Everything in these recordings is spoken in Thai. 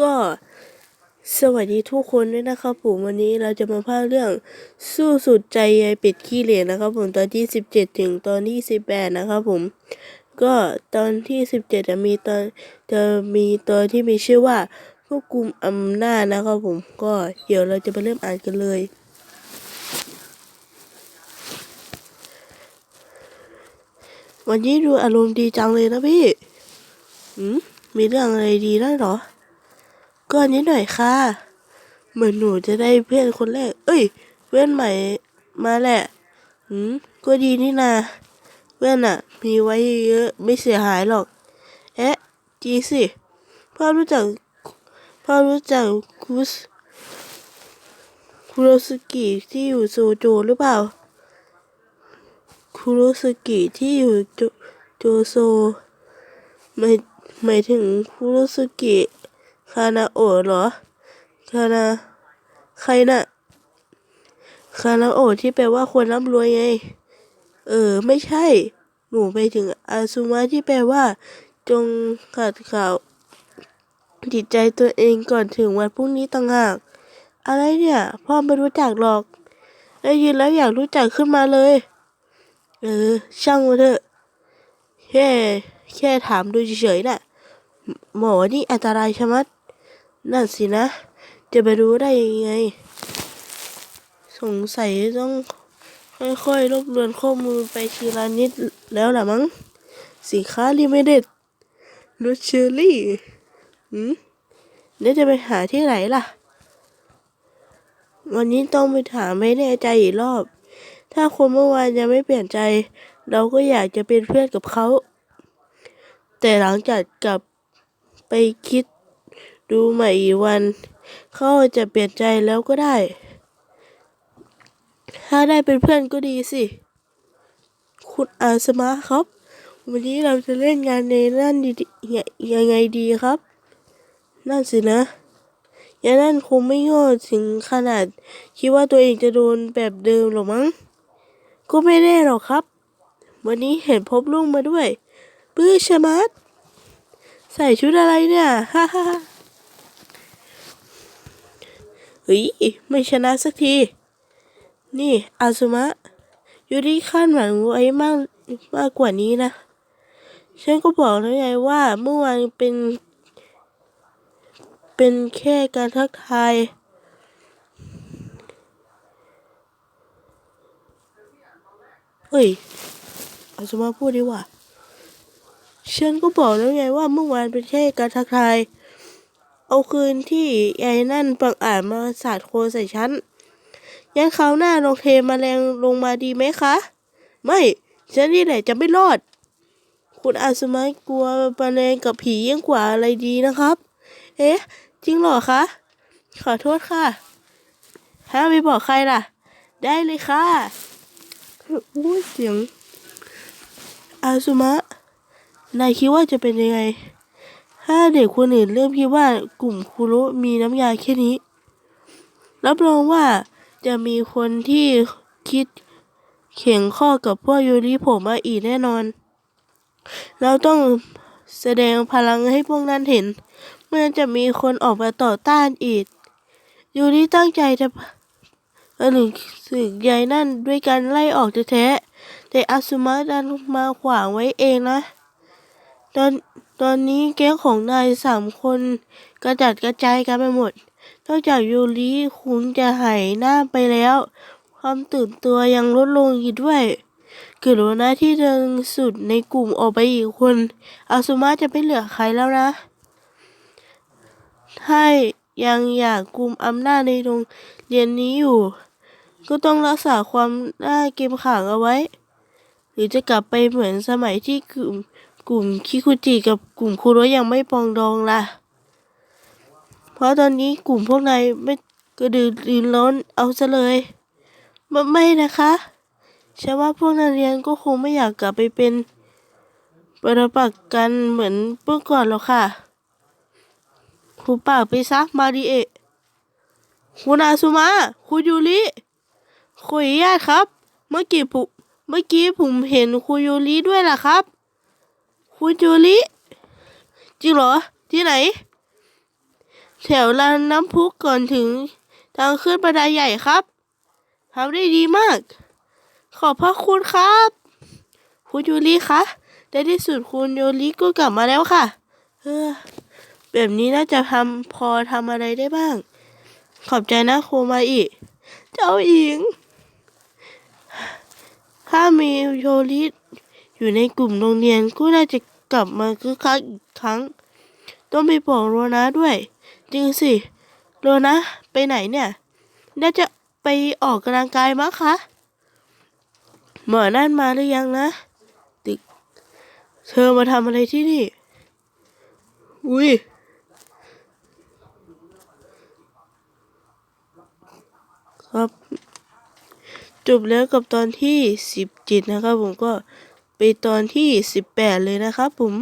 ก็สวัสดีทุกคนด้วยนะครับผมวันนี้เราจะมาพากย์เรื่องสู้สุดใจยายเป็ดขี้เหร่นะครับผมตอนที่สิบเจ็ดถึงตอนที่สิบแปดนะครับผม ก็ตอนที่สิบเจ็ดจะมีตอนจะมีตอนที่มีชื่อว่าควบคุมอำนาจนะครับผมก็เดี๋ยวเราจะไปเริ่มอ่านกันเลยวันนี้ดูอารมณ์ดีจังเลยนะพี่ อืม มีเรื่องอะไรดีได้เหรอ ก็นิดหน่อยค่ะ เหมือนหนูจะได้เพื่อนคนแรก เอ้ย เพื่อนใหม่มาแหละอืมก็ดีนี่นาเพื่อนอะมีไว้เยอะไม่เสียหายหรอก เอ๊ะจริงสิพ่อรู้จักพ่อรู้จักคุสคุโรสกิที่อยู่โซโจหรือเปล่า คุโรสกิที่อยู่โจโจโซหมายหมายถึงคุโรสกิ คานาโอเหรอคานาใครน่ะคานาโอที่แปลว่าคนร่ำรวยไง เออ ไม่ใช่ หนูไปถึงอาซุมะที่แปลว่า จงขัดข่าวจิตใจตัวเองก่อนถึงวันพรุ่งนี้ต่างหาก อะไรเนี่ย พ่อไม่รู้จักหรอก ได้ยินแล้วอยากรู้จักขึ้นมาเลย เออ ช่างมันเถอะแค่แค่ถามดูเฉยๆน่ะ หมอนี่อันตรายชะมัด นั่นสินะ จะไปรู้ได้ยังไง สงสัยต้องค่อยๆรวบรวมข้อมูลไปทีละนิดแล้วล่ะมั้ง สินค้าลิมิเต็ดรสเชอรี่หืมแล้วจะไปหาที่ไหนล่ะ วันนี้ต้องไปถามไม่แน่ใจอีกรอบ ถ้าคนเมื่อวานยังไม่เปลี่ยนใจ เราก็อยากจะเป็นเพื่อนกับเขา แต่หลังจากกลับไปคิด ดูใหม่อีกวัน เขาจะเปลี่ยนใจแล้วก็ได้ ถ้าได้เป็นเพื่อนก็ดีสิ คุณอาสมาครับ วันนี้เราจะเล่นงานในนั่นดียังไงดีครับ นั่นสินะยานั่นคงไม่โง่ถึงขนาด คิดว่าตัวเองจะโดนแบบเดิมหรอมั้ง ก็ไม่แน่หรอกครับ วันนี้เห็นพบลุงมาด้วย ปื้อชะมัด ใส่ชุดอะไรเนี่ย ฮ่าฮ่า เฮ้ย ไม่ชนะสักที นี่ อาซุมะ ยูริคาดหวังไว้มากมากกว่านี้นะ ฉันก็บอกแล้วไงว่าเมื่อวานเป็น เป็นแค่การทักทาย เฮ้ย อาซุมะพูดดีว่า ฉันก็บอกแล้วไงว่าเมื่อวานเป็นแค่การทักทาย เอาคืนที่ไอ้นั่นบังอาจมาสาดโคลนใส่ฉันยันเขาวหน้าลงเทมแมลงลงมาดีไหมคะ ไม่ฉันนี่แหละจะไม่รอด คุณอาสมัยกลัวแมลงกับผียิ่งกว่าอะไรดีนะครับ เอ๊ะ จริงเหรอคะ ขอโทษค่ะห้ามไปบอกใครล่ะ ได้เลยค่ะอุ้เสียง อาสุมะ นายคิดว่าจะเป็นยังไง ถ้าเด็กคนอื่นเริ่มคิดว่ากลุ่มคุรุมีน้ำยาแค่นี้ รับรองว่าจะมีคนที่คิดเขียงข้อกับพวกยูริผมมาอีกแน่นอน เราต้องแสดงพลังให้พวกนั้นเห็น เมื่อจะมีคนออกมาต่อต้านอีกยูริตั้งใจจะผนึกสึกใหญ่นั่นด้วยการไล่ออกแท้แต่อาซุมะดันมาขวางไว้เองนะ ตอน ตอนนี้แก๊งของนายสามคนกระจัดกระจายกันไปหมด นอกจากยูริคุงจะหายหน้าไปแล้ว ความตื่นตัวยังลดลงอีกด้วยเกิดวนนะที่เดินสุดในกลุ่มออกไปอีกคน อาซุมะจะไม่เหลือใครแล้วนะ ถ้ายังอยากกุมอำนาจในโรงเรียนนี้อยู่ ก็ต้องรักษาความน่าเกรงขามเอาไว้ หรือจะกลับไปเหมือนสมัยที่กลุ่ม กลุ่มคิคุจิกับกลุ่มคุโรยังไม่ปองดองล่ะ เพราะตอนนี้กลุ่มพวกนายไม่กระดือรือร้นเอาซะเลยไม่ไม่นะคะฉันว่าพวกนักเรียนก็คงไม่อยากกลับไปเป็นปรปักษ์กันเหมือนเมื่อก่อนหรอกค่ะครูปากไปซะมาริเอะคุณอาซุมะคุณยูริขออนุญาตครับ เมื่อกี้ผมเมื่อกี้ผมเห็นคุณยูริด้วยล่ะครับ คุณยูริจริงเหรอ ที่ไหน แถวลานน้ำพุก่อนถึงทางขึ้นบันไดใหญ่ครับทำได้ดีมาก ขอบพระคุณครับ คุณยูริคะในที่สุดคุณยูริก็กลับมาแล้วค่ะ เออ แบบนี้น่าจะทำพอทำอะไรได้บ้าง ขอบใจนะโคมาอิเจ้าหญิง ถ้ามีโยริ อยู่ในกลุ่มโรงเรียนก็น่าจะกลับมาคึกคักอีกครั้ง ต้องไปบอกโรนะด้วย จริงสิ โรนะ ไปไหนเนี่ย น่าจะไปออกกำลังกายมั้งคะหมอนั่นมาหรือยังนะติกเธอมาทำอะไรที่นี่ อุ้ยครับ จบแล้วกับตอนที่สิบเจ็ดนะครับผมก็ ไปตอนที่สิบแปดเลยนะครับผม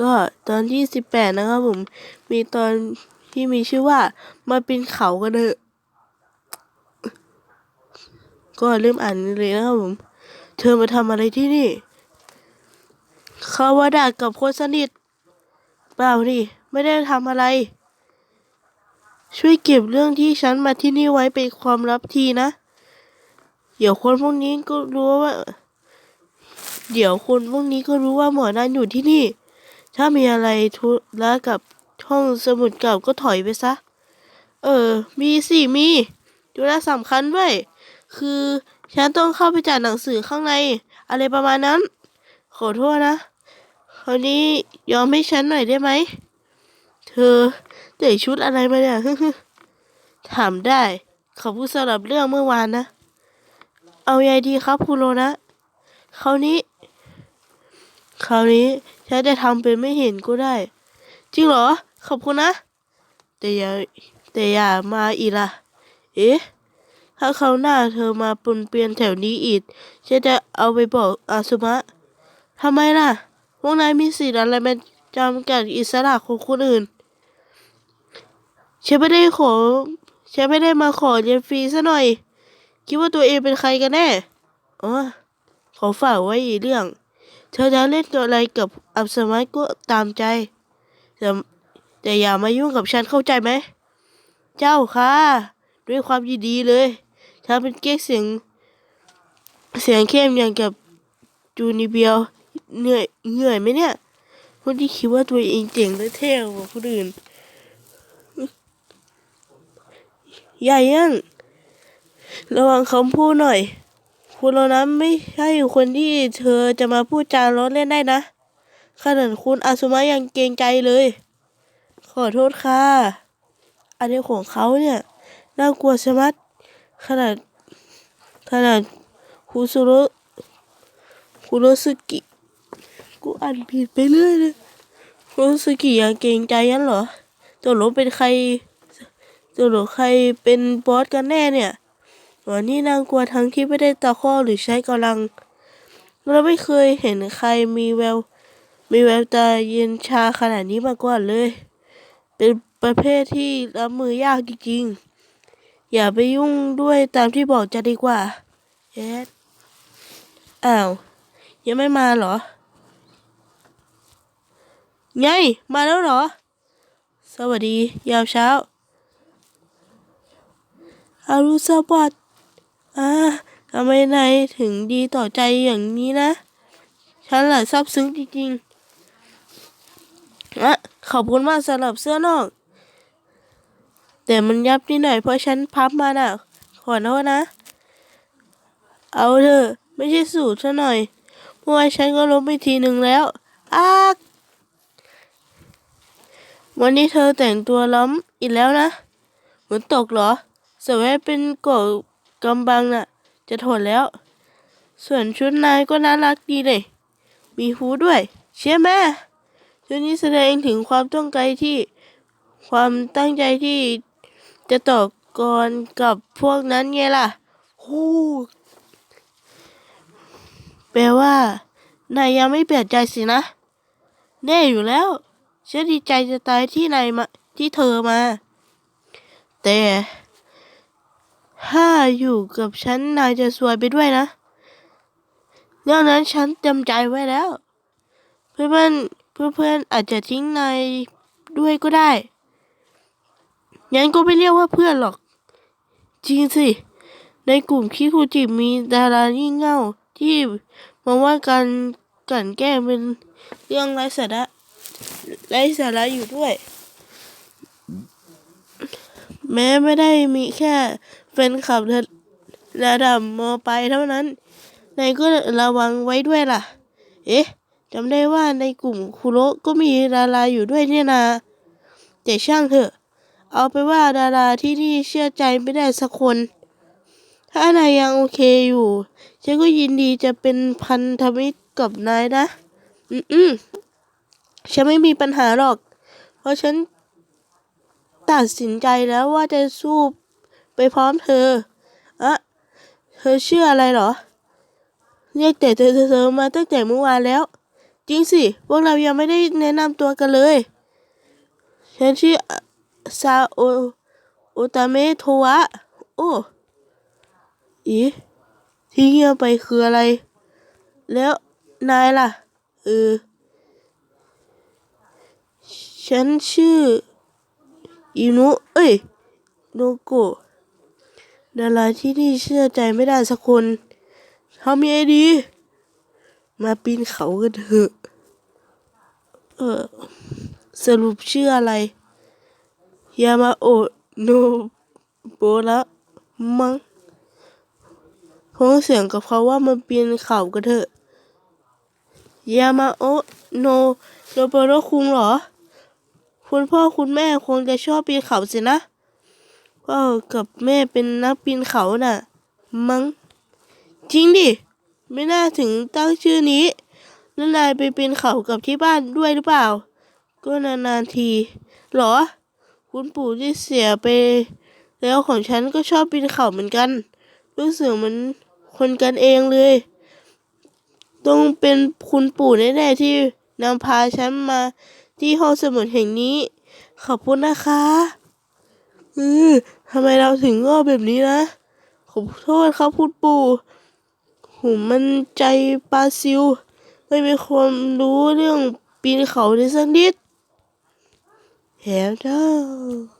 ก็ตอนที่สิบแปดนะครับผม มีตอนที่มีชื่อว่ามาปีนเขากันเถอะ ก็เริ่มอ่านเลยนะครับผม เธอมาทำอะไรที่นี่เขาว่าด่ากับคนสนิท เปล่านี่ ไม่ได้ทำอะไร ช่วยเก็บเรื่องที่ฉันมาที่นี่ไว้เป็นความลับทีนะ เดี๋ยวคนพวกนี้ก็รู้ว่า เดี๋ยวคนพวกนี้ก็รู้ว่าหมอนันอยู่ที่นี่ ถ้ามีอะไรทุระกับห้องสมุดเก่าก็ถอยไปซะ เออ มีสิ มีธุระสำคัญด้วย คือฉันต้องเข้าไปจัดหนังสือข้างใน อะไรประมาณนั้น ขอโทษนะ คราวนี้ยอมให้ฉันหน่อยได้ไหม เธอ แต่ชุดอะไรมาเนี่ยถามได้ ขอบคุณสำหรับเรื่องเมื่อวานนะ เอาไงดีครับคุณโรนะ คราวนี้ คราวนี้ฉันจะทำเป็นไม่เห็นก็ได้ จริงเหรอ ขอบคุณนะ แต่อย่าแต่อย่ามาอีกล่ะ เอ๊ะ ถ้าคราวหน้าเธอมาปนเปียนแถวนี้อีกฉันจะเอาไปบอกอาสุมะทำไมล่ะ พวกนายมีสิทธิ์อะไรมาจำกัดอิสระของคนอื่น ฉันไม่ได้ขอฉันไม่ได้มาขอเรียนฟรีซะหน่อย คิดว่าตัวเองเป็นใครกันแน่อ๋อขอฝากไว้อีกเรื่อง เธอจะเล่นกับอะไรกับอับสมัยก็ตามใจ แต่แต่อย่ามายุ่งกับฉันเข้าใจไหม เจ้าค่ะ ด้วยความยินดีเลยถ้าเป็นเก๊กเสียง เสียงเข้มอย่างกับจูนิเบียวเหนื่อยเหนื่อยไหมเนี่ยคนที่คิดว่าตัวเองเจ๋งและเท่กว่าคนอื่น อย่ายังระวังคำพูดหน่อย คุณโรนั้นไม่ใช่คนที่เธอจะมาพูดจาล้อเล่นได้นะขนาดคุณอาสุมะยังเกรงใจเลย ขอโทษค่ะ อันนี้ของเขาเนี่ยน่ากลัวชะมัด ขนาด ขนาดคุซุโรคุโรสึกิ กูอ่านผิดไปเรื่อยเลยคุโรสึกิยังเกรงใจยันเหรอตกลงเป็นใคร ตกลงใครเป็นบอสกันแน่เนี่ยวันนี้นางกลัวทั้งที่ไม่ได้ตะคอหรือใช้กำลัง เราไม่เคยเห็นใครมีแวว มีแววตาเย็นชาขนาดนี้มาก่อนเลย เป็นประเภทที่รับมือยากจริงๆ อย่าไปยุ่งด้วยตามที่บอกจะดีกว่าเอ็ดอ้าว ยังไม่มาเหรอ ไง มาแล้วเหรอ สวัสดี ยามเช้า อรุสวัสดิ์อ่าทำไมนายถึงดีต่อใจอย่างนี้นะ ฉันหละซาบซึ้งจริงๆอะขอบคุณมากสำหรับเสื้อนอก แต่มันยับนิดหน่อยเพราะฉันพับมาน่ะ ขอโทษนะ เอาเถอะไม่ใช่สูตรซะหน่อยเมื่อวานฉันก็ล้มไปทีหนึ่งแล้วอาวันนี้เธอแต่งตัวล้มอีกแล้วนะฝนตกเหรอ สวยเป็นเกาะกำบังน่ะ จะทนแล้ว ส่วนชุดนายก็น่ารักดีเลยมีฮูดด้วย เชื่อไหมชุดนี้แสดงถึงความต้องใจที่ความตั้งใจที่จะต่อกรกับพวกนั้นไงล่ะฮูแปลว่านายยังไม่เปลี่ยนใจสินะ แน่อยู่แล้วฉันดีใจจะตายที่นายมาที่เธอมา แต่ ถ้าอยู่กับฉันนายจะซวยไปด้วยนะเรื่องนั้นฉันจำใจไว้แล้ว เพื่อนเพื่อนๆอาจจะทิ้งนายด้วยก็ได้งั้นก็ไม่เรียกว่าเพื่อนหรอก จริงสิ ในกลุ่มคิคุจิมีดารายิ่งเง่าที่มองว่าการกลั่นแกล้งเป็นเรื่องไร้สาระไร้สาระอยู่ด้วย แม้ไม่ได้มีแค่แฟนคลับระดับมปลายเท่านั้น นายก็ระวังไว้ด้วยล่ะ เอ๊ะจำได้ว่าในกลุ่มคุโรก็มีดาราอยู่ด้วยเนี่ยนาแต่ช่างเถอะ เอาไปว่าดาราที่นี่เชื่อใจไม่ได้สักคน ถ้านายยังโอเคอยู่ ฉันก็ยินดีจะเป็นพันธมิตรกับนายนะ อืมอืมฉันไม่มีปัญหาหรอก เพราะฉันตัดสินใจแล้วว่าจะสู้ ไปพร้อมเธออะเธอชื่ออะไรเหรอ เรียกแต่เธอเธอมาตั้งแต่เมื่อวานแล้ว จริงสิ พวกเรายังไม่ได้แนะนำตัวกันเลย ฉันชื่อซาโอโอตาเมโทวะ โอ้อีที่เงียบไปคืออะไร แล้วนายล่ะ เออ ฉันชื่ออินุ เอ้ยโนโกะ ดาราที่นี่เชื่อใจไม่ได้สักคนทำยังไงดี มาปีนเขากันเถอะ เออ สรุปชื่ออะไร ยามาโอโนโบะละมั้งพ้องเสียงกับเขาว่ามันปีนเขากันเถอะ ยามาโอโนโนโบะละคุงเหรอ คุณพ่อคุณแม่คงจะชอบปีนเขาสินะ พ่อกับแม่เป็นนักปีนเขาน่ะ มั้งจริงดิ ไม่น่าถึงตั้งชื่อนี้แล้วนายไปปีนเขากับที่บ้านด้วยหรือเปล่า ก็นานๆทีหรอ คุณปู่ที่เสียไป แล้วของฉันก็ชอบปีนเขาเหมือนกัน รู้สึกเหมือนคนกันเองเลย ต้องเป็นคุณปู่แน่ๆที่นำพาฉันมาที่ห้องสมุดแห่งนี้ ขอบคุณนะคะ ออทำไมเราถึงงอแบบนี้นะ ขอโทษครับคุณปู่ผมมันใจปลาซิว ไม่มีความรู้เรื่องปีนเขาในสักนิดแหมเด้อ